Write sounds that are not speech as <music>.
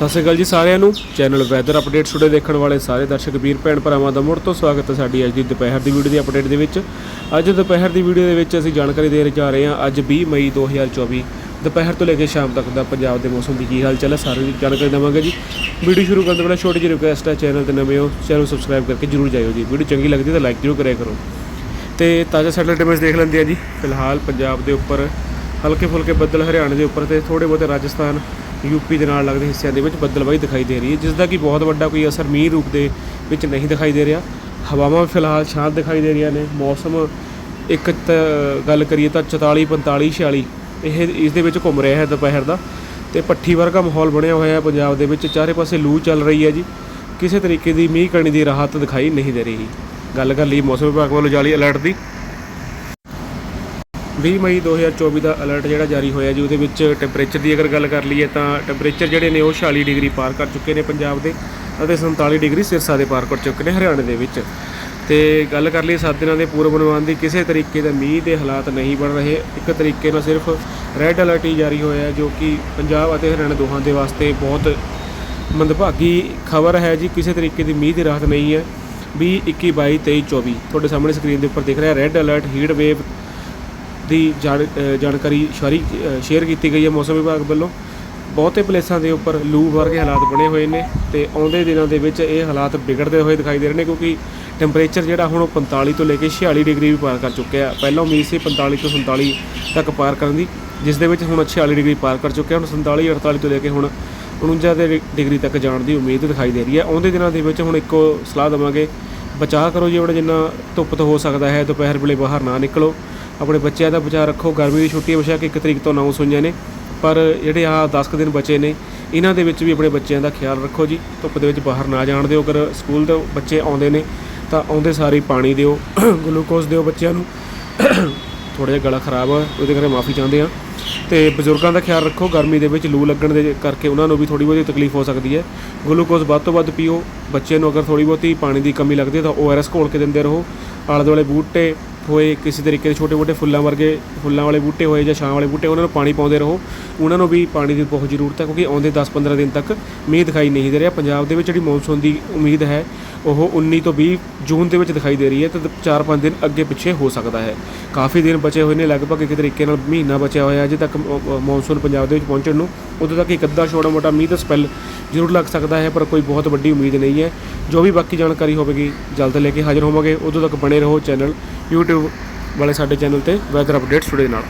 ਸਤਿ ਸ਼੍ਰੀ ਅਕਾਲ ਜੀ ਸਾਰਿਆਂ ਨੂੰ। ਚੈਨਲ ਵੈਦਰ ਅਪਡੇਟ ਟੁਡੇ ਦੇਖਣ ਵਾਲੇ ਸਾਰੇ ਦਰਸ਼ਕ, ਵੀਰ, ਭੈਣ ਭਰਾਵਾਂ ਦਾ ਮੁੜ ਤੋਂ ਸਵਾਗਤ ਹੈ ਸਾਡੀ ਅੱਜ ਦੀ ਦੁਪਹਿਰ ਦੀ ਵੀਡੀਓ ਦੀ ਅਪਡੇਟ ਦੇ ਵਿੱਚ। ਅੱਜ ਦੁਪਹਿਰ ਦੀ ਵੀਡੀਓ ਦੇ ਵਿੱਚ ਅਸੀਂ ਜਾਣਕਾਰੀ ਦੇ ਜਾ ਰਹੇ ਹਾਂ ਅੱਜ 20 ਮਈ 2024 ਦੁਪਹਿਰ ਤੋਂ ਲੈ ਕੇ ਸ਼ਾਮ ਤੱਕ ਦਾ ਪੰਜਾਬ ਦੇ ਮੌਸਮ ਦੀ ਕੀ ਹਾਲ ਚਾਲ ਹੈ, ਸਾਰੀ ਦੀ ਜਾਣਕਾਰੀ ਦੇਵਾਂਗੇ ਜੀ। ਵੀਡੀਓ ਸ਼ੁਰੂ ਕਰਨ ਤੋਂ ਪਹਿਲਾਂ ਛੋਟੀ ਜਿਹੀ ਰਿਕੁਐਸਟ ਹੈ ਚੈਨਲ ਤੇ ਨਵੇਂ ਹੋ, ਚੈਨਲ ਸਬਸਕ੍ਰਾਈਬ ਕਰਕੇ ਜਰੂਰ ਜਾਇਓ ਜੀ। ਵੀਡੀਓ ਚੰਗੀ ਲੱਗਦੀ ਤਾਂ ਲਾਈਕ ਜਰੂਰ ਕਰਿਆ ਕਰੋ। ਤੇ ਤਾਜ਼ਾ ਸੈਟਲਾਈਟ ਇਮੇਜ ਦੇਖ ਲੈਂਦੇ ਆ ਜੀ। ਫਿਲਹਾਲ ਪੰਜਾਬ ਦੇ ਉੱਪਰ ਹਲਕੇ ਫੁਲਕੇ ਬੱਦਲ ਹਰਿਆਣੇ ਦੇ ਉੱਪਰ ਤੇ ਥੋੜੇ ਬਹੁਤੇ ਰਾਜਸਥਾਨ ਯੂਪੀ ਦੇ ਨਾਲ ਲੱਗਦੇ ਹਿੱਸਿਆਂ ਦੇ ਵਿੱਚ ਬੱਦਲਬਾਈ ਦਿਖਾਈ ਦੇ ਰਹੀ ਹੈ ਜਿਸ ਦਾ ਕਿ ਬਹੁਤ ਵੱਡਾ ਕੋਈ ਅਸਰ ਮੀਂਹ ਰੂਪ ਦੇ ਵਿੱਚ ਨਹੀਂ ਦਿਖਾਈ ਦੇ ਰਿਹਾ। ਹਵਾਵਾਂ ਫਿਲਹਾਲ ਸ਼ਾਂਤ ਦਿਖਾਈ ਦੇ ਰਹੀਆਂ ਨੇ, ਮੌਸਮ ਇੱਕ ਤਾਂ ਗੱਲ ਕਰੀਏ ਤਾਂ 44 45 46 ਇਹ ਇਸ ਦੇ ਵਿੱਚ ਘੁੰਮ ਰਿਹਾ ਹੈ ਦੁਪਹਿਰ ਦਾ ਤੇ ਪੱਠੀ ਵਰਗਾ ਮਾਹੌਲ ਬਣਿਆ ਹੋਇਆ ਹੈ ਪੰਜਾਬ ਦੇ ਵਿੱਚ, ਚਾਰੇ ਪਾਸੇ ਲੂ ਚੱਲ ਰਹੀ ਹੈ ਜੀ। ਕਿਸੇ ਤਰੀਕੇ ਦੀ ਮੀਂਹ ਕਣੀ ਦੀ ਰਾਹਤ ਦਿਖਾਈ ਨਹੀਂ ਦੇ ਰਹੀ। ਗੱਲ ਕਰ ਲਈ ਮੌਸਮ ਵਿਭਾਗ ਵੱਲੋਂ ਜਾਰੀ ਅਲਰਟ ਦੀ। 20 ਮਈ 2024 ਦਾ ਅਲਰਟ ਜਿਹੜਾ ਜਾਰੀ ਹੋਇਆ ਜੀ, ਉਹਦੇ ਵਿੱਚ ਟੈਂਪਰੇਚਰ ਦੀ ਅਗਰ ਗੱਲ ਕਰ ਲਈਏ ਤਾਂ ਟੈਂਪਰੇਚਰ ਜਿਹੜੇ ਨੇ ਉਹ 46 ਡਿਗਰੀ ਪਾਰ ਕਰ ਚੁੱਕੇ ਨੇ ਪੰਜਾਬ ਦੇ ਅਤੇ 47 ਡਿਗਰੀ ਸਿਰਸਾ ਦੇ ਪਾਰ ਕਰ ਚੁੱਕੇ ਨੇ ਹਰਿਆਣੇ ਦੇ ਵਿੱਚ। ਤੇ ਗੱਲ ਕਰ ਲਈ 7 ਦਿਨਾਂ ਦੇ ਪੂਰਵ ਅਨੁਮਾਨ ਦੀ, ਕਿਸੇ ਤਰੀਕੇ ਦਾ ਮੀਂਹ ਦੇ ਹਾਲਾਤ ਨਹੀਂ ਬਣ ਰਹੇ। ਇੱਕ ਤਰੀਕੇ ਨਾਲ ਸਿਰਫ ਰੈੱਡ ਅਲਰਟ ਹੀ ਜਾਰੀ ਹੋਇਆ ਹੈ, ਜੋ ਕਿ ਪੰਜਾਬ ਅਤੇ ਹਰਿਆਣਾ ਦੋਹਾਂ ਦੇ ਵਾਸਤੇ ਬਹੁਤ ਮੰਦਭਾਗੀ ਖਬਰ ਹੈ ਜੀ। ਕਿਸੇ ਤਰੀਕੇ ਦੀ ਮੀਂਹ ਦੀ ਰਾਹਤ ਨਹੀਂ ਹੈ। 20 21 22 23 24 ਤੁਹਾਡੇ ਸਾਹਮਣੇ ਸਕਰੀਨ ਦੇ ਉੱਪਰ ਦਿਖ ਰਿਹਾ ਰੈੱਡ ਅਲਰਟ ਹੀਟ ਵੇਵ ਦੀ ਜਾਣ- ਜਾਣਕਾਰੀ, ਸ਼ਾਰੀ ਸ਼ੇਅਰ ਕੀਤੀ ਗਈ ਹੈ ਮੌਸਮ ਵਿਭਾਗ ਵੱਲੋਂ। ਬਹੁਤੇ ਪਲੇਸਾਂ ਦੇ ਉੱਪਰ ਲੂ ਵਰਗੇ ਹਾਲਾਤ ਬਣੇ ਹੋਏ ਨੇ ਤੇ ਆਉਂਦੇ ਦਿਨਾਂ ਦੇ ਵਿੱਚ ਇਹ ਹਾਲਾਤ ਵਿਗੜਦੇ ਹੋਏ ਦਿਖਾਈ ਦੇ ਰਹੇ ਨੇ ਕਿਉਂਕਿ ਟੈਂਪਰੇਚਰ ਜਿਹੜਾ ਹੁਣ ਉਹ 45 ਤੋਂ ਲੈ ਕੇ 46 ਡਿਗਰੀ ਵੀ ਪਾਰ ਕਰ ਚੁੱਕਿਆ ਪਹਿਲਾਂ ਉਮੀਦ ਸੀ 45 ਤੋਂ 47 ਤੱਕ ਪਾਰ ਕਰਨ ਦੀ, ਜਿਸ ਦੇ ਵਿੱਚ ਹੁਣ 46 ਡਿਗਰੀ ਪਾਰ ਕਰ ਚੁੱਕਿਆ। ਹੁਣ 47 48 ਤੋਂ ਲੈ ਕੇ ਹੁਣ 49 ਦੇ ਡਿ- ਡਿਗਰੀ ਤੱਕ ਜਾਣ ਦੀ ਉਮੀਦ ਦਿਖਾਈ ਦੇ ਰਹੀ ਹੈ। ਆਉਂਦੇ ਦਿਨਾਂ ਦੇ ਵਿੱਚ ਹੁਣ ਇੱਕੋ ਸਲਾਹ ਦਵਾਂਗੇ ਬਚਾਅ ਕਰੋ ਜੀ ਆਪਣਾ, ਜਿੰਨਾ ਧੁੱਪ ਤੋਂ ਹੋ ਸਕਦਾ ਹੈ, ਦੁਪਹਿਰ ਵੇਲੇ ਬਾਹਰ ਨਾ ਨਿਕਲੋ। ਆਪਣੇ ਬੱਚਿਆਂ ਦਾ ਬਚਾਅ ਰੱਖੋ, ਗਰਮੀ ਦੀ ਛੁੱਟੀਆਂ ਬੇਸ਼ੱਕ ਇੱਕ ਤਰੀਕ ਤੋਂ ਅਨਾਉਂਸ ਹੋਈਆਂ ਨੇ। ਪਰ ਜਿਹੜੇ ਆ 10 ਕੁ ਦਿਨ ਬਚੇ ਨੇ, ਇਹਨਾਂ ਦੇ ਵਿੱਚ ਵੀ ਆਪਣੇ ਬੱਚਿਆਂ ਦਾ ਖਿਆਲ ਰੱਖੋ ਜੀ। ਧੁੱਪ ਦੇ ਵਿੱਚ ਬਾਹਰ ਨਾ ਜਾਣ ਦਿਓ, ਅਗਰ ਸਕੂਲ ਤੋਂ ਬੱਚੇ ਆਉਂਦੇ ਨੇ, ਤਾਂ ਆਉਂਦੇ ਸਾਰੇ ਪਾਣੀ ਦਿਓ, <coughs> ਗਲੂਕੋਜ਼ ਦਿਓ ਬੱਚਿਆਂ ਨੂੰ। <coughs> ਥੋੜਾ ਜਿਹਾ ਗਲਾ ਖਰਾਬ ਆ, ਉਹਦੇ ਕਰਕੇ ਮਾਫੀ ਚਾਹੁੰਦੇ ਆ ਤੇ ਬਜ਼ੁਰਗਾਂ ਦਾ ਖਿਆਲ ਰੱਖੋ, ਗਰਮੀ ਦੇ ਵਿੱਚ ਲੂ ਲੱਗਣ ਦੇ ਕਰਕੇ ਉਹਨਾਂ ਨੂੰ ਵੀ ਥੋੜੀ ਬਹੁਤੀ ਤਕਲੀਫ ਹੋ ਸਕਦੀ ਹੈ। ਗਲੂਕੋਜ਼ ਵੱਧ ਤੋਂ ਵੱਧ ਪੀਓ। ਬੱਚੇ ਨੂੰ ਅਗਰ ਥੋੜੀ ਬਹੁਤੀ ਪਾਣੀ ਦੀ ਕਮੀ ਲੱਗਦੀ ਹੈ ਤਾਂ ਓਆਰਐਸ ਘੋਲ ਕੇ ਦਿੰਦੇ ਰਹੋ। ਆਲੇ ਦੁਆਲੇ ਬੂਟੇ ਹੋਏ, ਕਿਸੇ ਤਰੀਕੇ ਦੇ ਛੋਟੇ ਮੋਟੇ ਫੁੱਲਾਂ ਵਰਗੇ ਫੁੱਲਾਂ ਵਾਲੇ ਬੂਟੇ ਹੋਏ ਜਾਂ ਛਾਂ ਵਾਲੇ ਬੂਟੇ, ਉਹਨਾਂ ਨੂੰ ਪਾਣੀ ਪਾਉਂਦੇ ਰਹੋ। ਉਹਨਾਂ ਨੂੰ ਵੀ ਪਾਣੀ ਦੀ ਬਹੁਤ ਜ਼ਰੂਰਤ ਹੈ ਕਿਉਂਕਿ ਆਉਂਦੇ 10-15 ਦਿਨ ਤੱਕ ਮੀਂਹ ਦਿਖਾਈ ਨਹੀਂ ਦੇ ਰਿਹਾ। ਪੰਜਾਬ ਦੇ ਵਿੱਚ ਜਿਹੜੀ ਮੌਨਸੂਨ ਦੀ ਉਮੀਦ ਹੈ, ਉਹ 19 ਤੋਂ 20 ਜੂਨ ਦੇ ਵਿੱਚ ਦਿਖਾਈ ਦੇ ਰਹੀ ਹੈ ਤੇ 4-5 ਦਿਨ ਅੱਗੇ ਪਿੱਛੇ ਹੋ ਸਕਦਾ ਹੈ। ਕਾਫੀ ਦਿਨ ਬਚੇ ਹੋਏ ਨੇ, ਲਗਭਗ ਇੱਕ ਤਰੀਕੇ ਨਾਲ ਮਹੀਨਾ ਬਚਿਆ ਹੋਇਆ ਅਜੇ ਤੱਕ ਮੌਨਸੂਨ ਪੰਜਾਬ ਦੇ ਵਿੱਚ ਪਹੁੰਚਣ ਨੂੰ, ਉਦੋਂ ਤੱਕ ਇੱਕ ਅੱਧਾ ਛੋਟਾ ਮੋਟਾ ਮੀਂਹ ਦਾ ਸਪੈਲ ਜ਼ਰੂਰ ਲੱਗ ਸਕਦਾ ਹੈ, ਪਰ ਕੋਈ ਬਹੁਤ ਵੱਡੀ ਉਮੀਦ ਨਹੀਂ ਹੈ। ਜੋ ਵੀ ਬਾਕੀ ਜਾਣਕਾਰੀ ਹੋਵੇਗੀ, ਜਲਦ ਲੈ ਕੇ ਹਾਜ਼ਰ ਹੋਵਾਂਗੇ। ਉਦੋਂ ਤੱਕ ਬਣੇ ਰਹੋ ਚੈਨਲ YouTube ਵਾਲੇ ਸਾਡੇ ਚੈਨਲ ਤੇ, ਵੈਦਰ ਅਪਡੇਟਸ ਟੁਡੇ ਨਾਲ।